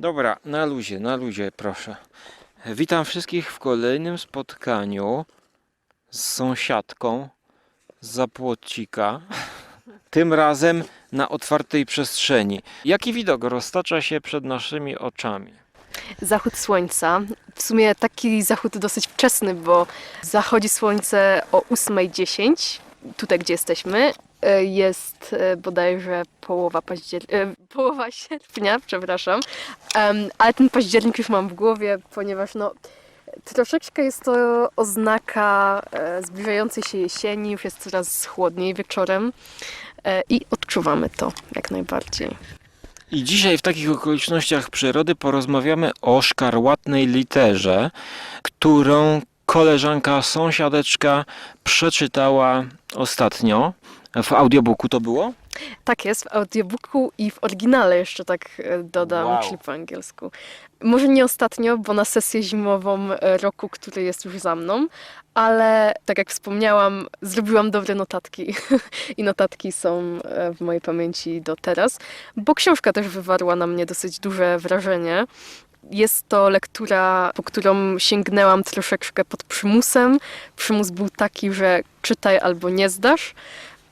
Dobra, na luzie, na luzie, proszę. Witam wszystkich w kolejnym spotkaniu z sąsiadką z Zapłocika. Tym razem na otwartej przestrzeni. Jaki widok roztacza się przed naszymi oczami? Zachód słońca. W sumie taki zachód dosyć wczesny, bo zachodzi słońce o 8.10, tutaj gdzie jesteśmy. Jest e, bodajże połowa, paździer... e, połowa sierpnia, przepraszam. Ale ten październik już mam w głowie, ponieważ no, troszeczkę jest to oznaka e, zbliżającej się jesieni, już jest coraz chłodniej wieczorem i odczuwamy to jak najbardziej. I dzisiaj w takich okolicznościach przyrody porozmawiamy o szkarłatnej literze, którą koleżanka, sąsiadeczka przeczytała ostatnio. W audiobooku to było? Tak jest, w audiobooku i w oryginale jeszcze tak e, dodam, Wow. czyli po angielsku. Może nie ostatnio, bo na sesję zimową e, roku, który jest już za mną, ale tak jak wspomniałam, zrobiłam dobre notatki i notatki są e, w mojej pamięci do teraz, bo książka też wywarła na mnie dosyć duże wrażenie. Jest to lektura, po którą sięgnęłam troszeczkę pod przymusem. Przymus był taki, że czytaj albo nie zdasz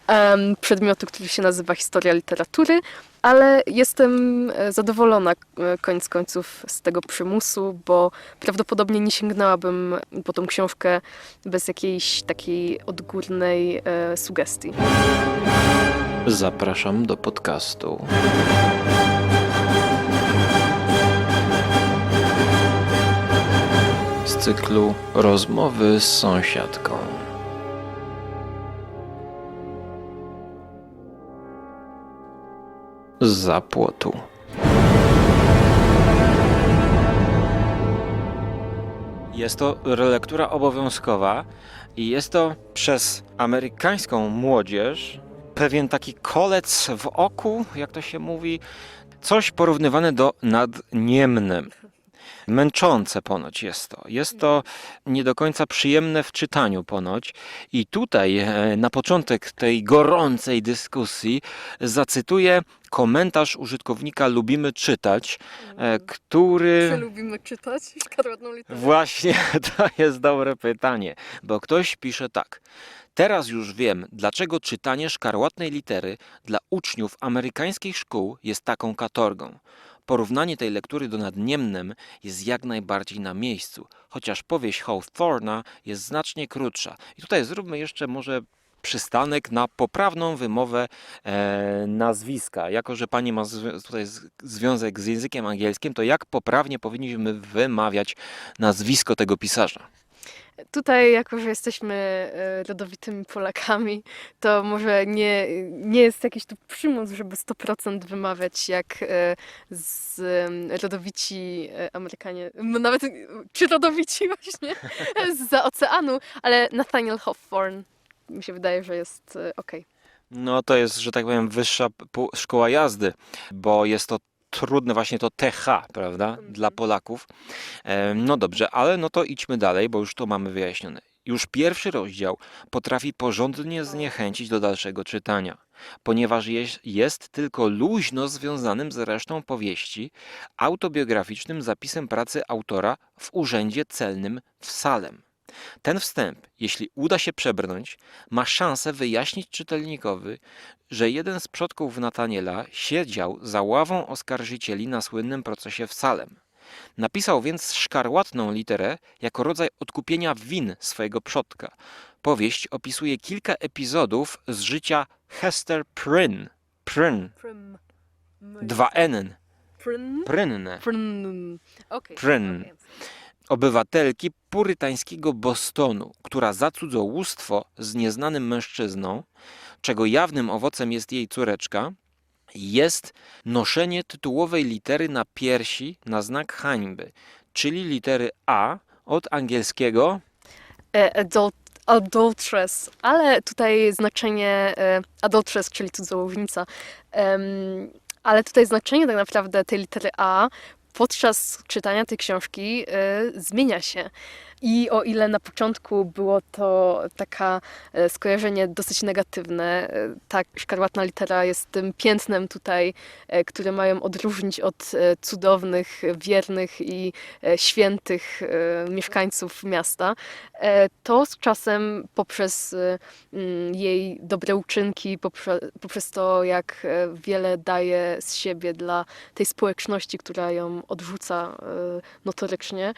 em, przedmiotu, który się nazywa Historia Literatury, ale jestem e, zadowolona e, koniec końców z tego przymusu, bo prawdopodobnie nie sięgnęłabym po tą książkę bez jakiejś takiej odgórnej e, sugestii. Zapraszam do podcastu. Z cyklu Rozmowy z sąsiadką. Z zapłotu. Jest to relektura obowiązkowa i jest to przez amerykańską młodzież pewien taki kolec w oku, jak to się mówi, coś porównywane do nadniemnym. Męczące ponoć jest to. Jest to nie do końca przyjemne w czytaniu ponoć. I tutaj e, na początek tej gorącej dyskusji zacytuję komentarz użytkownika Lubimy Czytać, e, który... lubimy czytać szkarłatną literę? Właśnie to jest dobre pytanie, bo ktoś pisze tak. Teraz już wiem, dlaczego czytanie szkarłatnej litery dla uczniów amerykańskich szkół jest taką katorgą. Porównanie tej lektury do nadniemnem jest jak najbardziej na miejscu, chociaż powieść Hawthorna jest znacznie krótsza. I tutaj zróbmy jeszcze może przystanek na poprawną wymowę e, nazwiska. Jako, że pani ma tutaj związek z językiem angielskim, to jak poprawnie powinniśmy wymawiać nazwisko tego pisarza? Tutaj, jako że jesteśmy e, rodowitymi Polakami, to może nie, nie jest jakiś tu przymus, żeby 100% wymawiać jak e, z rodowici e, Amerykanie, nawet e, czy rodowici właśnie z oceanu, ale Nathaniel Hawthorne mi się wydaje, że jest e, okej. No to jest, że tak powiem, wyższa szkoła jazdy, bo jest to trudne właśnie to TH, prawda, dla Polaków. E, No dobrze, ale no to idźmy dalej, bo już to mamy wyjaśnione. Już pierwszy rozdział potrafi porządnie zniechęcić do dalszego czytania, ponieważ jest, jest tylko luźno związanym z resztą powieści autobiograficznym zapisem pracy autora w urzędzie celnym w Salem. Ten wstęp, jeśli uda się przebrnąć, ma szansę wyjaśnić czytelnikowi, że jeden z przodków Nataniela siedział za ławą oskarżycieli na słynnym procesie w Salem. Napisał więc szkarłatną literę jako rodzaj odkupienia win swojego przodka. Powieść opisuje kilka epizodów z życia Hester Prynne. Prynne. Dwa N. Pryn? Prynne. Pryn. Obywatelki purytańskiego Bostonu, która za cudzołóstwo z nieznanym mężczyzną, czego jawnym owocem jest jej córeczka, jest noszenie tytułowej litery na piersi na znak hańby, czyli litery A od angielskiego E, Adult, adulteress, ale tutaj znaczenie e, adulteress, czyli cudzołownica, em, ale tutaj znaczenie tak naprawdę tej litery A podczas czytania tej książki e, zmienia się. I o ile na początku było to taka e, skojarzenie dosyć negatywne, e, tak szkarłatna litera jest tym piętnem tutaj, e, które mają odróżnić od cudownych, wiernych i świętych mieszkańców miasta, to z czasem poprzez mm, jej dobre uczynki, poprze, poprzez to, jak wiele daje z siebie dla tej społeczności, która ją odrzuca notorycznie,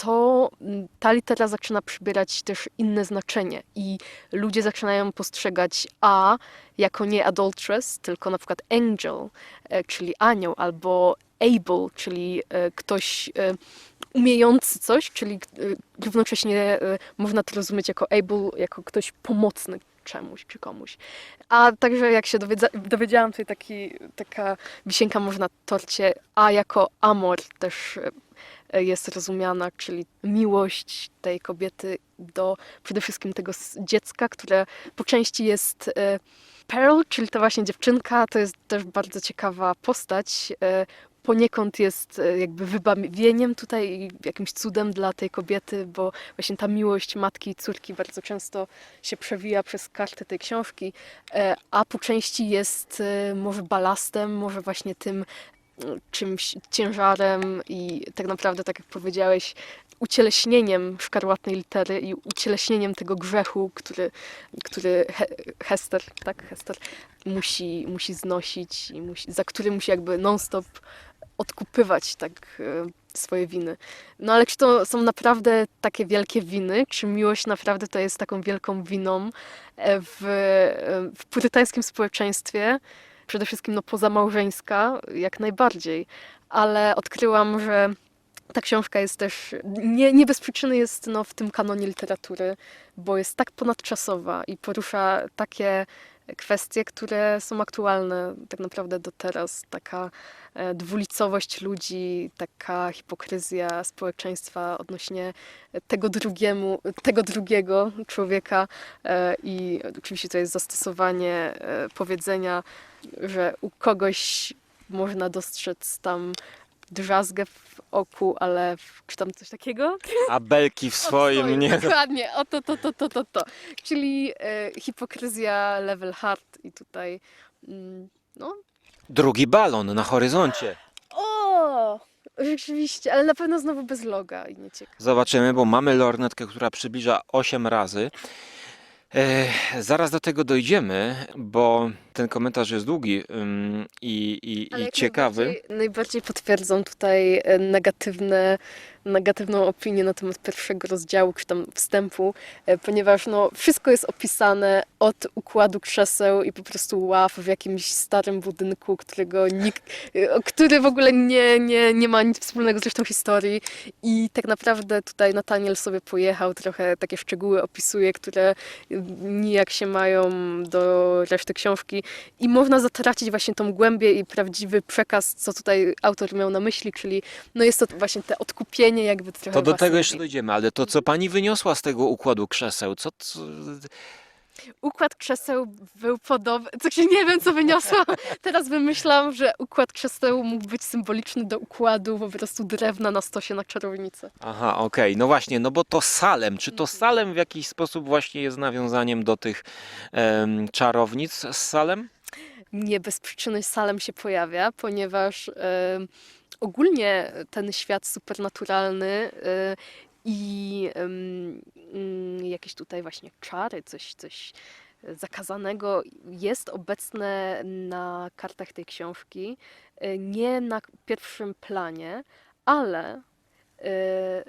to mm, ta litera zaczyna przybierać też inne znaczenie i ludzie zaczynają postrzegać A jako nie adulteress, tylko na przykład angel, e, czyli anioł, albo able, czyli e, ktoś e, umiejący coś, czyli równocześnie można to rozumieć jako able, jako ktoś pomocny czemuś czy komuś. A także jak się dowiedziałam, tutaj taki, taka wisienka może na torcie, a jako amor też jest rozumiana, czyli miłość tej kobiety do przede wszystkim tego dziecka, które po części jest e, Pearl, czyli to właśnie dziewczynka, to jest też bardzo ciekawa postać. e, Poniekąd jest e, jakby wybawieniem tutaj jakimś cudem dla tej kobiety, bo właśnie ta miłość matki i córki bardzo często się przewija przez karty tej książki, a po części jest może balastem, może właśnie tym czymś ciężarem i tak naprawdę, tak jak powiedziałeś, ucieleśnieniem szkarłatnej litery i ucieleśnieniem tego grzechu, który, który He Hester, tak, Hester musi, musi znosić i musi, za który musi jakby non-stop odkupywać tak e, swoje winy. No ale czy to są naprawdę takie wielkie winy? Czy miłość naprawdę to jest taką wielką winą e, w, e, w purytańskim społeczeństwie? Przede wszystkim no, pozamałżeńska, jak najbardziej. Ale odkryłam, że ta książka jest też, nie, nie bez przyczyny jest no, w tym kanonie literatury, bo jest tak ponadczasowa i porusza takie kwestie, które są aktualne tak naprawdę do teraz. Taka e, dwulicowość ludzi, taka hipokryzja społeczeństwa odnośnie tego, drugiemu, tego drugiego człowieka e, i oczywiście to jest zastosowanie e, powiedzenia, że u kogoś można dostrzec tam drzazgę w oku, ale w, czy tam coś takiego? A belki w swoim, nie? Dokładnie, o to, to, to, to, to, to. Czyli e, hipokryzja level hard i tutaj, mm, no, Drugi balon na horyzoncie. o, rzeczywiście, ale na pewno znowu bez loga i nieciekawe. Zobaczymy, bo mamy lornetkę, która przybliża 8 razy. E, zaraz do tego dojdziemy, bo ten komentarz jest długi ym, i, i, i ciekawy. Najbardziej, najbardziej potwierdzą tutaj e, negatywne, negatywną opinię na temat pierwszego rozdziału, czy tam wstępu, e, ponieważ no, wszystko jest opisane od układu krzeseł i po prostu ław w jakimś starym budynku, którego nikt, który w ogóle nie, nie, nie ma nic wspólnego z resztą historii. I tak naprawdę tutaj Nataniel sobie pojechał, trochę takie szczegóły opisuje, które nijak się mają do reszty książki i można zatracić właśnie tą głębię i prawdziwy przekaz, co tutaj autor miał na myśli, czyli no jest to właśnie te odkupienie jakby trochę To do własnej tego jeszcze dojdziemy, ale to co pani wyniosła z tego układu krzeseł? Co, co, Układ krzeseł był podobny, co się nie wiem co wyniosłam, teraz wymyślam, że układ krzeseł mógł być symboliczny do układu po prostu drewna na stosie na czarownicę. Aha, okej, no właśnie, no bo to Salem, czy to Salem w jakiś sposób właśnie jest nawiązaniem do tych em, czarownic z Salem? nie bez przyczyny Salem się pojawia, ponieważ ogólnie ten świat supernaturalny e, i mm, jakieś tutaj właśnie czary, coś, coś zakazanego jest obecne na kartach tej książki, e, nie na pierwszym planie, ale e,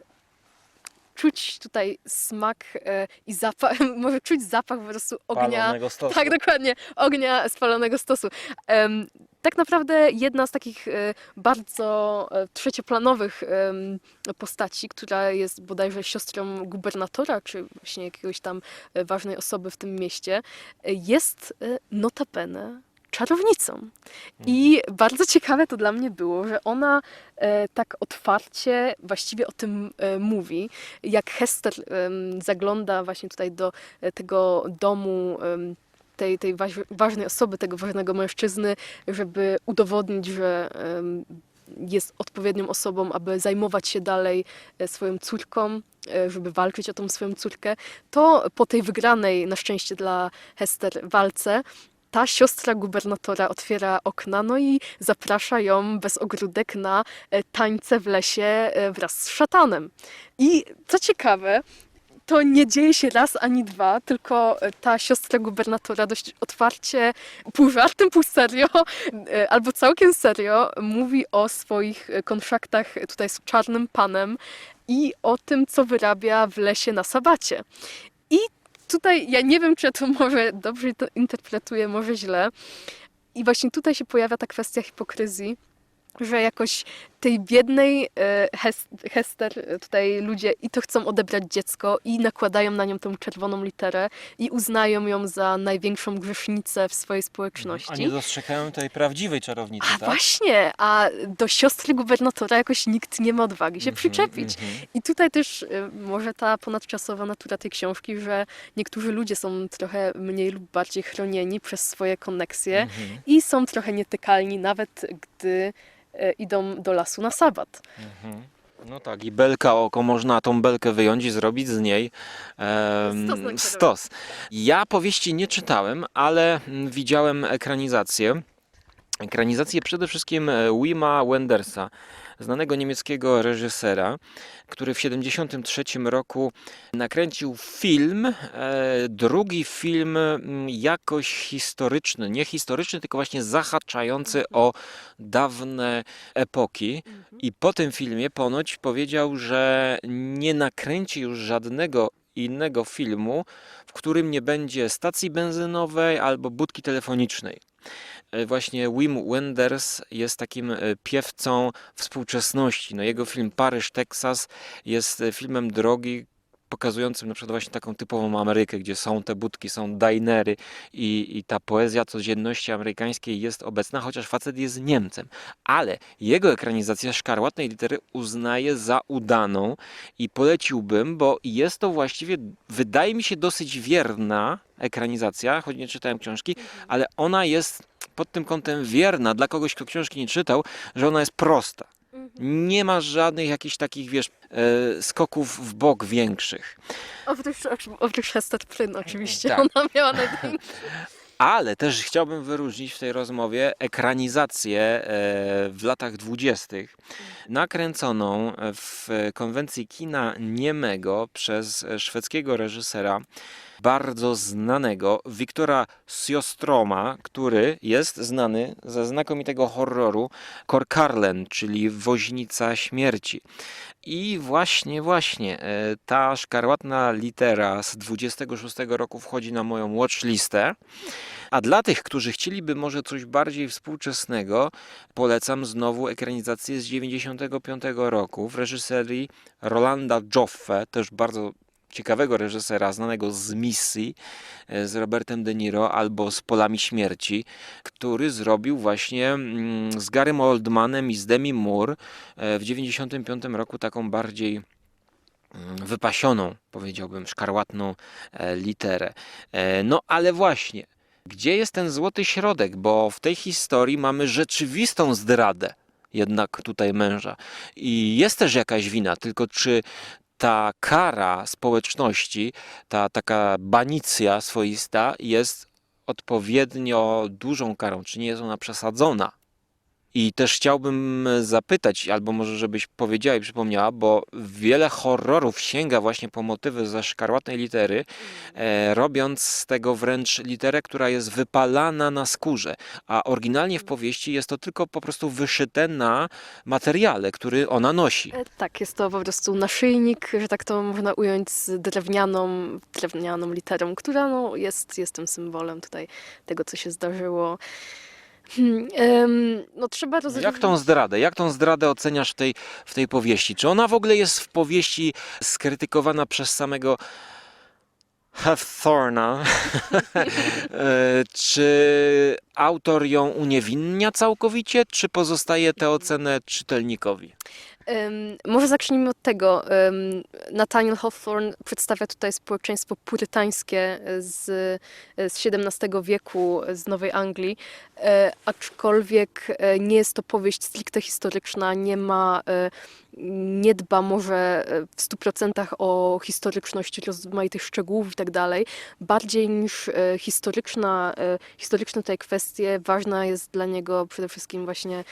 czuć tutaj smak e, i zapach, może czuć zapach po prostu ognia. Palonego stosu. Tak, dokładnie. Ognia spalonego stosu. Em, tak naprawdę jedna z takich e, bardzo e, trzecioplanowych em, postaci, która jest bodajże siostrą gubernatora, czy właśnie jakiegoś tam e, ważnej osoby w tym mieście, e, jest e, notabene czarownicą. I bardzo ciekawe to dla mnie było, że ona e, tak otwarcie właściwie o tym e, mówi. Jak Hester em, zagląda właśnie tutaj do e, tego domu em, tej, tej waż, ważnej osoby, tego ważnego mężczyzny, żeby udowodnić, że jest odpowiednią osobą, aby zajmować się dalej e, swoją córką, e, żeby walczyć o tą swoją córkę, to po tej wygranej, na szczęście dla Hester, walce, ta siostra gubernatora otwiera okna, no i zaprasza ją bez ogródek na e, tańce w lesie e, wraz z szatanem. I co ciekawe, to nie dzieje się raz ani dwa, tylko e, ta siostra gubernatora dość otwarcie, pół żartem, pół serio, albo całkiem serio, mówi o swoich kontraktach tutaj z czarnym panem i o tym, co wyrabia w lesie na sabacie. I tutaj ja nie wiem, czy ja to może dobrze to interpretuję, może źle. I właśnie tutaj się pojawia ta kwestia hipokryzji, że jakoś tej biednej e, Hes- Hester e, tutaj ludzie i to chcą odebrać dziecko i nakładają na nią tą czerwoną literę i uznają ją za największą grzesznicę w swojej społeczności. A nie dostrzegają tej prawdziwej czarownicy, A tak? właśnie, a do siostry gubernatora jakoś nikt nie ma odwagi się Mhm, przyczepić. mhm. I tutaj też y, może ta ponadczasowa natura tej książki, że niektórzy ludzie są trochę mniej lub bardziej chronieni przez swoje koneksje Mhm. i są trochę nietykalni, nawet gdy idą do lasu na sabat. Mhm. No tak, i belka oko, można tą belkę wyjąć i zrobić z niej em, Stos stos. Ja powieści nie czytałem, ale mm, widziałem ekranizację. Ekranizację przede wszystkim e, Wima Wendersa, znanego niemieckiego reżysera, który w 1973 roku nakręcił film, e, drugi film mm, jakoś historyczny, nie historyczny, tylko właśnie zahaczający o dawne epoki. I po tym filmie ponoć powiedział, że nie nakręci już żadnego innego filmu, w którym nie będzie stacji benzynowej albo budki telefonicznej. E, Właśnie Wim Wenders jest takim e, piewcą współczesności. No, jego film Paryż, Teksas jest e, filmem drogi, pokazującym na przykład właśnie taką typową Amerykę, gdzie są te budki, są dinery i, i ta poezja codzienności amerykańskiej jest obecna, chociaż facet jest Niemcem. Ale jego ekranizacja Szkarłatnej Litery uznaje za udaną i poleciłbym, bo jest to właściwie, wydaje mi się, dosyć wierna ekranizacja, choć nie czytałem książki, ale ona jest pod tym kątem wierna dla kogoś, kto książki nie czytał, że ona jest prosta. Nie ma żadnych jakichś takich, wiesz, e, skoków w bok większych. Oprócz, oprócz Hester Prynn oczywiście, Tak. ona miała największy. Ale też chciałbym wyróżnić w tej rozmowie ekranizację e, w latach dwudziestych, nakręconą w konwencji kina niemego przez szwedzkiego reżysera bardzo znanego Wiktora Sjostroma, który jest znany ze znakomitego horroru Korkarlen, czyli Woźnica Śmierci. I właśnie, właśnie e, ta szkarłatna litera z 26 roku wchodzi na moją watchlistę. A dla tych, którzy chcieliby może coś bardziej współczesnego, polecam znowu ekranizację z 95 roku w reżyserii Rolanda Joffe, też bardzo ciekawego reżysera, znanego z Misji, e, z Robertem De Niro albo z Polami Śmierci, który zrobił właśnie mm, z Garym Oldmanem i z Demi Moore e, w 95 roku taką bardziej mm, wypasioną, powiedziałbym, szkarłatną e, literę. No ale właśnie, gdzie jest ten złoty środek? Bo w tej historii mamy rzeczywistą zdradę jednak tutaj męża. I jest też jakaś wina, tylko czy ta kara społeczności, ta taka banicja swoista jest odpowiednio dużą karą, czy nie jest ona przesadzona? I też chciałbym zapytać, albo może żebyś powiedziała i przypomniała, bo wiele horrorów sięga właśnie po motywy ze szkarłatnej litery, e, robiąc z tego wręcz literę, która jest wypalana na skórze, a oryginalnie w powieści jest to tylko po prostu wyszyte na materiale, który ona nosi. E, Tak, jest to po prostu naszyjnik, że tak to można ująć z drewnianą, drewnianą literą, która no, jest, jest tym symbolem tutaj tego, co się zdarzyło. Hmm, no trzeba rozróżnić... Jak tą zdradę, jak tą zdradę oceniasz w tej, w tej powieści? Czy ona w ogóle jest w powieści skrytykowana przez samego Hawthorna. E, czy autor ją uniewinnia całkowicie, czy pozostaje tę ocenę czytelnikowi? Em, może zacznijmy od tego. Em, Nathaniel Hawthorne przedstawia tutaj społeczeństwo purytańskie z, z XVII wieku z Nowej Anglii, e, aczkolwiek e, nie jest to powieść stricte historyczna, nie ma, e, nie dba może e, w 100% o historyczność rozmaitych szczegółów i tak dalej. Bardziej niż e, historyczna, e, historyczne tutaj kwestie, ważna jest dla niego przede wszystkim właśnie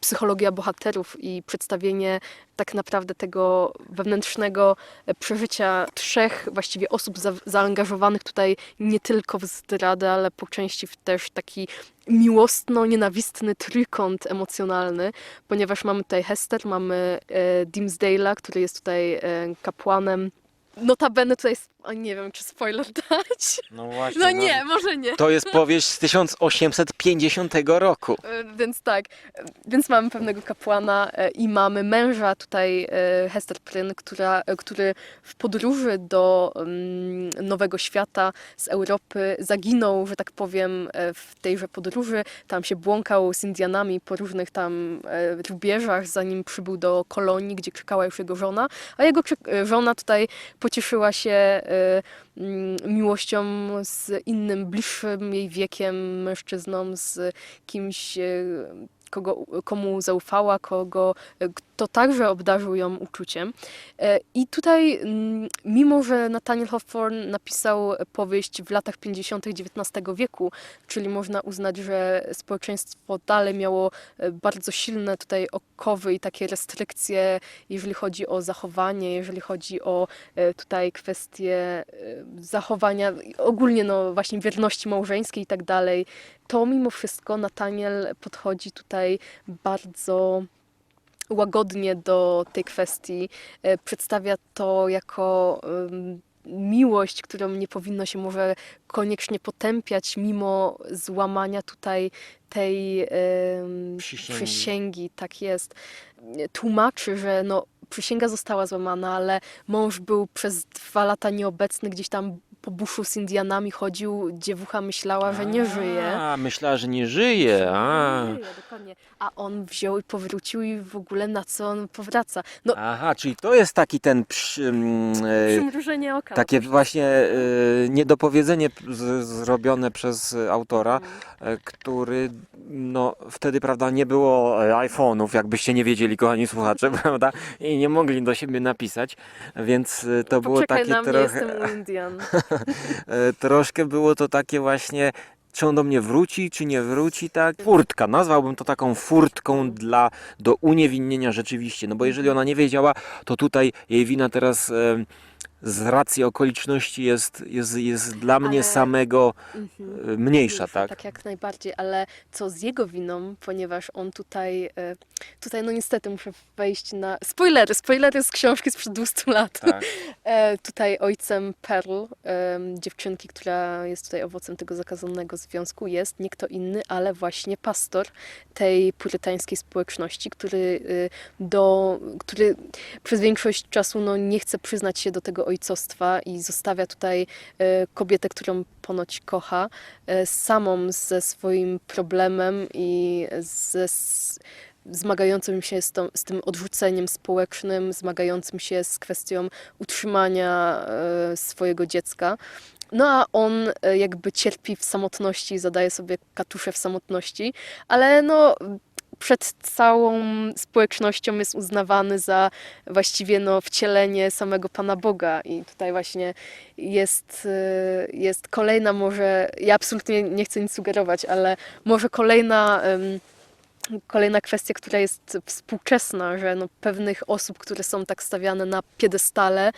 psychologia bohaterów i przedstawienie tak naprawdę tego wewnętrznego przeżycia trzech właściwie osób za, zaangażowanych tutaj nie tylko w zdradę, ale po części w też taki miłosno-nienawistny trójkąt emocjonalny, ponieważ mamy tutaj Hester, mamy e, Dimsdale'a, który jest tutaj e, kapłanem. Notabene tutaj, sp- a nie wiem, czy spoiler dać? No właśnie. No nie, może nie. To jest powieść z 1850 roku. E, Więc tak, e, więc mamy pewnego kapłana e, i mamy męża tutaj e, Hester Prynne, która, e, który w podróży do mm, Nowego Świata z Europy zaginął, że tak powiem, e, w tejże podróży. Tam się błąkał z Indianami po różnych tam e, rubieżach, zanim przybył do kolonii, gdzie czekała już jego żona, a jego e, żona tutaj pocieszyła się e, mm, miłością z innym, bliższym jej wiekiem mężczyzną, z kimś, e, kogo, komu zaufała, kogo, e, kto także obdarzył ją uczuciem. E, I tutaj, mm, mimo że Nathaniel Hawthorne napisał powieść w latach 50. XIX wieku, czyli można uznać, że społeczeństwo dalej miało e, bardzo silne tutaj okowy i takie restrykcje, jeżeli chodzi o zachowanie, jeżeli chodzi o tutaj kwestie zachowania, ogólnie no właśnie wierności małżeńskiej i tak dalej, to mimo wszystko Nathaniel podchodzi tutaj bardzo łagodnie do tej kwestii. E, Przedstawia to jako miłość, którą nie powinno się może koniecznie potępiać, mimo złamania tutaj tej Przysięgi. przysięgi. Tak jest. Tłumaczy, że no, przysięga została złamana, ale mąż był przez dwa lata nieobecny, gdzieś tam po buszu z Indianami chodził, dziewucha myślała, że nie żyje. A, myślała, że nie żyje. A. Nie żyje, dokładnie. A on wziął i powrócił i w ogóle na co on powraca? No, Aha, czyli to jest taki ten przy, mm, e, przymrużenie oka. takie właśnie e, niedopowiedzenie z, zrobione przez autora, e, który no wtedy, prawda, nie było e, iPhone'ów, jakbyście nie wiedzieli, kochani słuchacze, prawda, i nie mogli do siebie napisać, więc e, to było Poczekaj takie na mnie, trochę, jestem Indian. e, troszkę było to takie właśnie, czy on do mnie wróci, czy nie wróci, tak? Furtka, nazwałbym to taką furtką dla, do uniewinnienia rzeczywiście, no bo jeżeli ona nie wiedziała, to tutaj jej wina teraz z racji okoliczności jest, jest, jest dla mnie Ale- samego Mhm. e, mniejsza, Mniejsza, tak? Tak jak najbardziej, ale co z jego winą, ponieważ on tutaj, e, tutaj no niestety muszę wejść na... Spoilery, spoilery z książki sprzed 200 lat. Tak. E, tutaj ojcem Pearl, dziewczynki, która jest tutaj owocem tego zakazanego związku, jest nie kto inny, ale właśnie pastor tej purytańskiej społeczności, który, do, który przez większość czasu no, nie chce przyznać się do tego ojcostwa i zostawia tutaj e, kobietę, którą ponoć kocha, e, samą ze swoim problemem i ze zmagającym się z, tą, z tym odrzuceniem społecznym, zmagającym się z kwestią utrzymania e, swojego dziecka. No a on jakby cierpi w samotności, zadaje sobie katusze w samotności, ale no przed całą społecznością jest uznawany za właściwie no, wcielenie samego Pana Boga. I tutaj właśnie jest, e, jest kolejna może, ja absolutnie nie chcę nic sugerować, ale może kolejna em, Kolejna kwestia, która jest współczesna, że no pewnych osób, które są tak stawiane na piedestale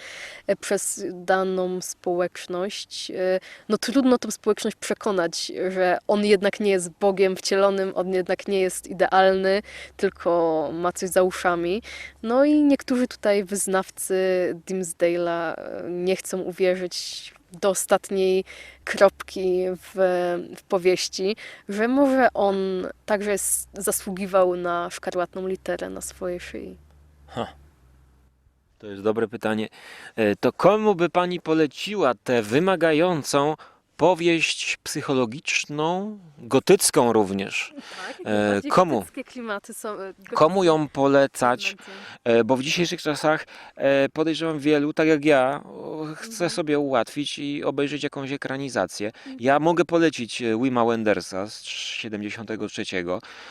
e, przez daną społeczność, e, no trudno tą społeczność przekonać, że on jednak nie jest Bogiem wcielonym, on jednak nie jest idealny, tylko ma coś za uszami. No i niektórzy tutaj wyznawcy Dimsdale'a e, nie chcą uwierzyć do ostatniej kropki w, w powieści, że może on także zasługiwał na szkarłatną literę na swojej szyi. To jest dobre pytanie. E, To komu by pani poleciła tę wymagającą powieść psychologiczną, gotycką również? Tak, E, komu? klimaty są. e, Komu ją polecać? E, Bo w dzisiejszych czasach e, podejrzewam wielu, tak jak ja, chce sobie ułatwić i obejrzeć jakąś ekranizację. Ja mogę polecić e, Wima Wendersa z 73.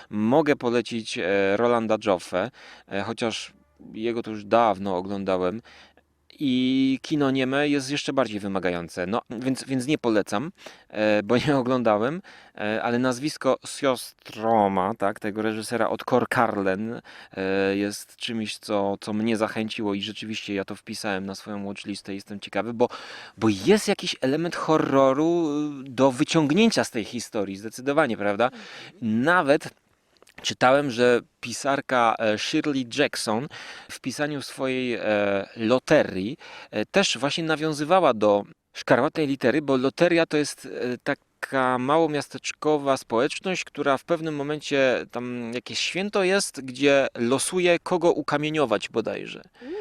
Mogę polecić e, Rolanda Joffe, e, chociaż jego to już dawno oglądałem. I kino nieme jest jeszcze bardziej wymagające. No, więc, więc nie polecam, e, bo nie oglądałem, e, ale nazwisko Sjostroma, tak, tego reżysera od Korkarlen e, jest czymś, co, co mnie zachęciło i rzeczywiście ja to wpisałem na swoją watchlistę i jestem ciekawy, bo, bo jest jakiś element horroru do wyciągnięcia z tej historii, zdecydowanie, prawda? Nawet Czytałem, że pisarka e, Shirley Jackson w pisaniu swojej e, loterii e, też właśnie nawiązywała do szkarłatnej litery, bo loteria to jest e, taka małomiasteczkowa społeczność, która w pewnym momencie tam jakieś święto jest, gdzie losuje kogo ukamieniować bodajże. Mm,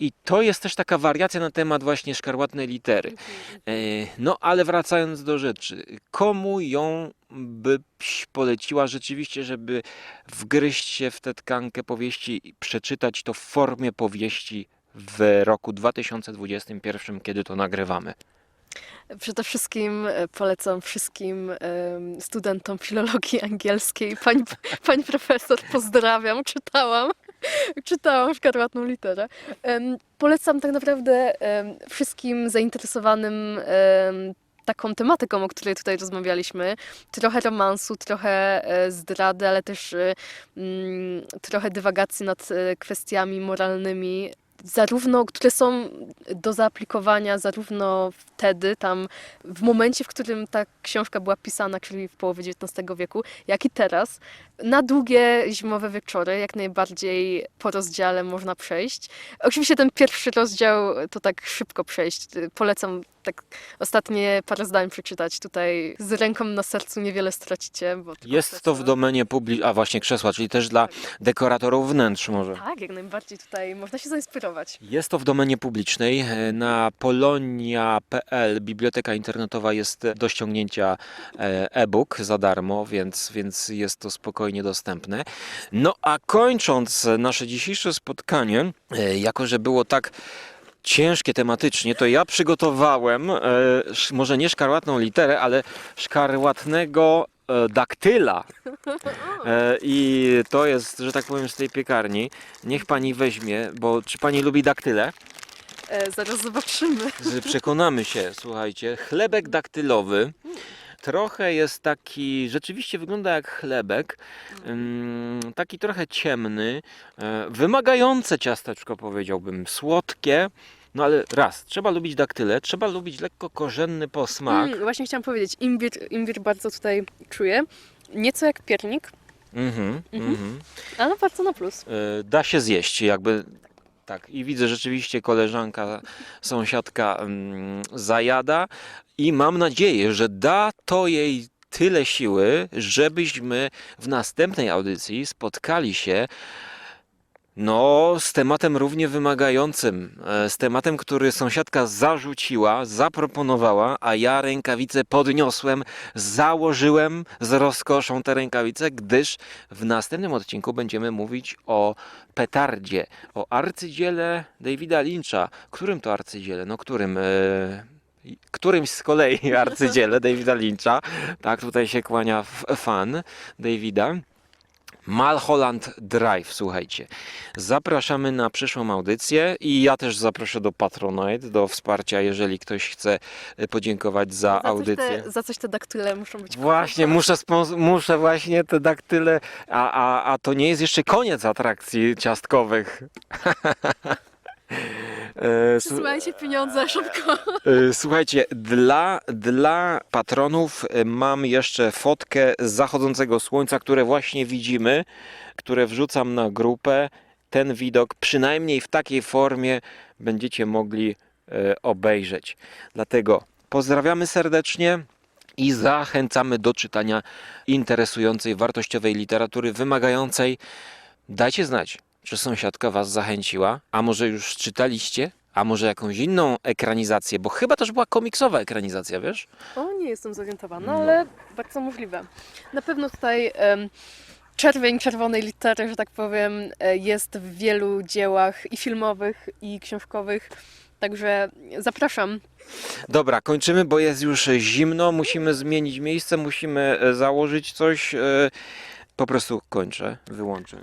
I to jest też taka wariacja na temat właśnie szkarłatnej litery. E, No, ale wracając do rzeczy, komu ją byś poleciła rzeczywiście, żeby wgryźć się w tę tkankę powieści i przeczytać to w formie powieści w roku 2021, kiedy to nagrywamy? Przede wszystkim e, polecam wszystkim studentom filologii angielskiej. Pani, pani profesor, pozdrawiam, czytałam. Czytałam szkarłatną literę. Em, Polecam tak naprawdę em, wszystkim zainteresowanym em, taką tematyką, o której tutaj rozmawialiśmy. Trochę romansu, trochę e, zdrady, ale też e, mm, trochę dywagacji nad e, kwestiami moralnymi, zarówno, które są do zaaplikowania zarówno wtedy, tam w momencie, w którym ta książka była pisana, czyli w połowie XIX wieku, jak i teraz. Na długie zimowe wieczory, jak najbardziej po rozdziale można przejść. Oczywiście ten pierwszy rozdział to tak szybko przejść. Polecam tak ostatnie parę zdań przeczytać. Tutaj z ręką na sercu niewiele stracicie. Jest to w domenie publicznej, a właśnie krzesła, czyli też dla dekoratorów wnętrz może. Tak, jak najbardziej tutaj można się zainspirować. Jest to w domenie publicznej. Na polonia.pl biblioteka internetowa jest do ściągnięcia e, e-book za darmo, więc, więc jest to spokojnie dostępne. No a kończąc nasze dzisiejsze spotkanie, e, jako że było tak ciężkie tematycznie, to ja przygotowałem e, może nie szkarłatną literę, ale szkarłatnego e, daktyla. E, I to jest, że tak powiem, z tej piekarni. Niech pani weźmie, bo czy pani lubi daktyle? E, zaraz zobaczymy. Przekonamy się, słuchajcie. Chlebek daktylowy. Trochę jest taki, rzeczywiście wygląda jak chlebek, ym, taki trochę ciemny, e, wymagające ciasteczko powiedziałbym, słodkie, no ale raz, trzeba lubić daktyle, trzeba lubić lekko korzenny posmak. Mm, właśnie chciałam powiedzieć, imbir, imbir bardzo tutaj czuję. Nieco jak piernik, Mhm, mhm. ale bardzo na plus. E, da się zjeść, jakby tak. I widzę rzeczywiście koleżanka, sąsiadka mm, zajada i mam nadzieję, że da to jej tyle siły, żebyśmy w następnej audycji spotkali się no, z tematem równie wymagającym, e, z tematem, który sąsiadka zarzuciła, zaproponowała, a ja rękawice podniosłem, założyłem z rozkoszą te rękawice, gdyż w następnym odcinku będziemy mówić o petardzie, o arcydziele Davida Lyncha. Którym to arcydziele? No którym? E, którymś z kolei arcydziele Davida Lyncha. Tak, tutaj się kłania fan Davida. Malholland Drive, słuchajcie. Zapraszamy na przyszłą audycję i ja też zaproszę do Patronite, do wsparcia, jeżeli ktoś chce e, podziękować za, coś audycję. Te, za coś te daktyle muszą być Właśnie, muszę, muszę właśnie te daktyle, a, a, a to nie jest jeszcze koniec atrakcji ciastkowych. E, su- Słuchajcie, pieniądze szybko. E, Słuchajcie, dla, dla patronów e, mam jeszcze fotkę zachodzącego słońca, które właśnie widzimy, które wrzucam na grupę. Ten widok, przynajmniej w takiej formie, będziecie mogli e, obejrzeć. Dlatego pozdrawiamy serdecznie i zachęcamy do czytania interesującej, wartościowej literatury, wymagającej. Dajcie znać, Czy sąsiadka was zachęciła? A może już czytaliście? A może jakąś inną ekranizację? Bo chyba też była komiksowa ekranizacja, wiesz? O, nie jestem zorientowana, No. ale bardzo możliwe. Na pewno tutaj em, czerwień czerwonej litery, że tak powiem, e, jest w wielu dziełach i filmowych, i książkowych. Także zapraszam. Dobra, kończymy, bo jest już zimno, musimy zmienić miejsce, musimy e, założyć coś. e, Po prostu kończę, wyłączę.